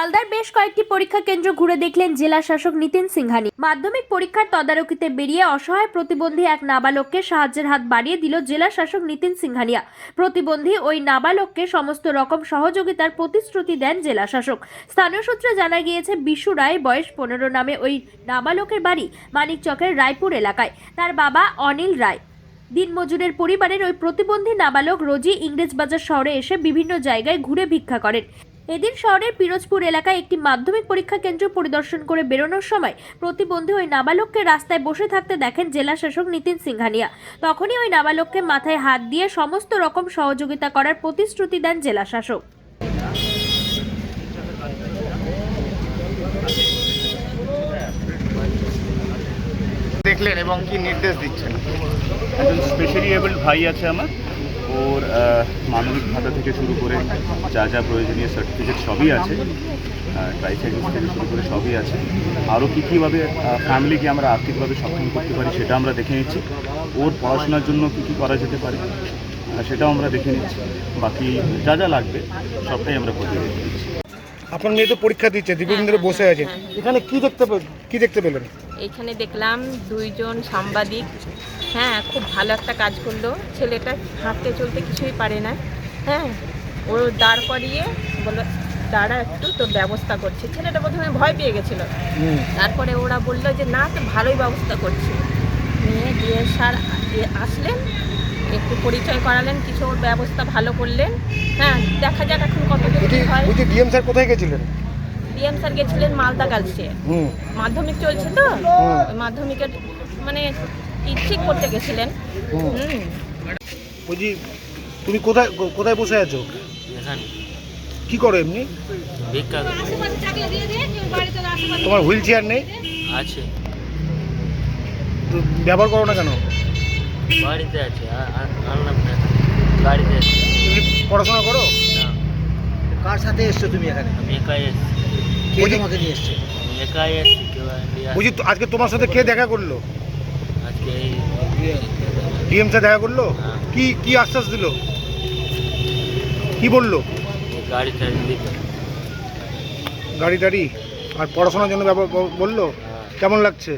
মালদার বেশ কয়েকটি পরীক্ষা কেন্দ্র ঘুরে দেখলেন জেলা শাসক নিতিন সিংহানি। মাধ্যমিক পরীক্ষার তদারকিতে বেরিয়ে অসহায় প্রতিবন্ধী এক নাবালককে সাহায্যের হাত বাড়িয়ে দিল জেলা শাসক নিতিন সিংহানিয়া। প্রতিবন্ধী ওই নাবালককে সমস্ত রকম সহযোগিতার প্রতিশ্রুতি দেন জেলা শাসক। স্থানীয় সূত্রে জানা গিয়েছে, বিশু রায় বয়স পনেরো নামে ওই নাবালকের বাড়ি মানিকচকের রায়পুর এলাকায়। তার বাবা অনিল রায়। দিনমজুরের পরিবারের ওই প্রতিবন্ধী নাবালক রোজই ইংরেজবাজার শহরে এসে বিভিন্ন জায়গায় ঘুরে ভিক্ষা করেন। এদিন শহরের পিরোজপুর এলাকায় একটি মাধ্যমিক পরীক্ষা কেন্দ্র পরিদর্শন করে বেরোনোর সময় প্রতিবন্ধী ওই নাবালককে রাস্তায় বসে থাকতে দেখেন জেলা শাসক নিতিন সিংহানিয়া। তখনই ওই নাবালককে মাথায় হাত দিয়ে সমস্ত রকম সহযোগিতা করার প্রতিশ্রুতি দেন জেলা শাসক। দেখলেন এবং কি নির্দেশ দিচ্ছেন? একজন স্পেশালি এবলড ভাই আছে আমার। ওর মানবিক ভাতা থেকে শুরু করে যা যা প্রয়োজনীয় সার্টিফিকেট সবই আছে ট্রাইসাইকেল থেকে শুরু করে সবই আছে। আরও কী কীভাবে ফ্যামিলিকে আমরা আর্থিকভাবে সক্ষম করতে পারি সেটা আমরা দেখে নিচ্ছি। ওর পড়াশোনার জন্য কী কী করা যেতে পারে সেটাও আমরা দেখে নিচ্ছি। বাকি যা যা লাগবে সবটাই আমরা করতে দেখে আপনার মেয়ে তো পরীক্ষা দিচ্ছে ধরে বসে আছে। এখানে কি দেখতে পে- কি দেখতে পেলেন? এইখানে দেখলাম দুইজন সাংবাদিক। হ্যাঁ খুব ভালো একটা কাজ করল। ছেলেটা হাঁটতে চলতে কিছুই পারে না। হ্যাঁ ও দাঁড় করিয়ে বলল দাঁড়া একটু তোর ব্যবস্থা করছে। ছেলেটা প্রথমে ভয় পেয়ে গেছিল। তারপরে ওরা বলল যে না তো ভালোই ব্যবস্থা করছে। নিয়ে দিয়ে স্যার আসলেন একটু পরিচয় করালেন কিছু ওর ব্যবস্থা ভালো করলেন। হ্যাঁ দেখা যাক এখন কত হয়। ডিএম স্যার কোথায় গেছিলেন? ডিএম স্যার গেছিলেন মালদা গার্লসে। মাধ্যমিক চলছে তো? মাধ্যমিকের মানে ই ঠিক করতে গেছিলেন? বলছি তুমি কোথায় কোথায় বসে আছো? এখানে। কি করো এমনি? তোমার হুইল চেয়ার নেই? আছে। তো ব্যবহার করো না কেন? বাড়িতে আছে গাড়িতে পড়াশোনা করো? না। কার সাথে এসছো তুমি এখানে? আমি একাই এসছি। কে তোমাকে নিয়ে এসছে? একাই এসছি কেউ বুঝি তো- আজকে তোমার সাথে কে দেখা করল? আজকে এই ডিএম স্যার দেখা করল? হ্যাঁ। কি কি আশ্বাস দিল? কি বলল? এই গাড়ি টাড়ি দিত। গাড়ি টাড়ি? আর পড়াশোনার জন্য ব্যবহার বলল? হ্যাঁ, কেমন লাগছে?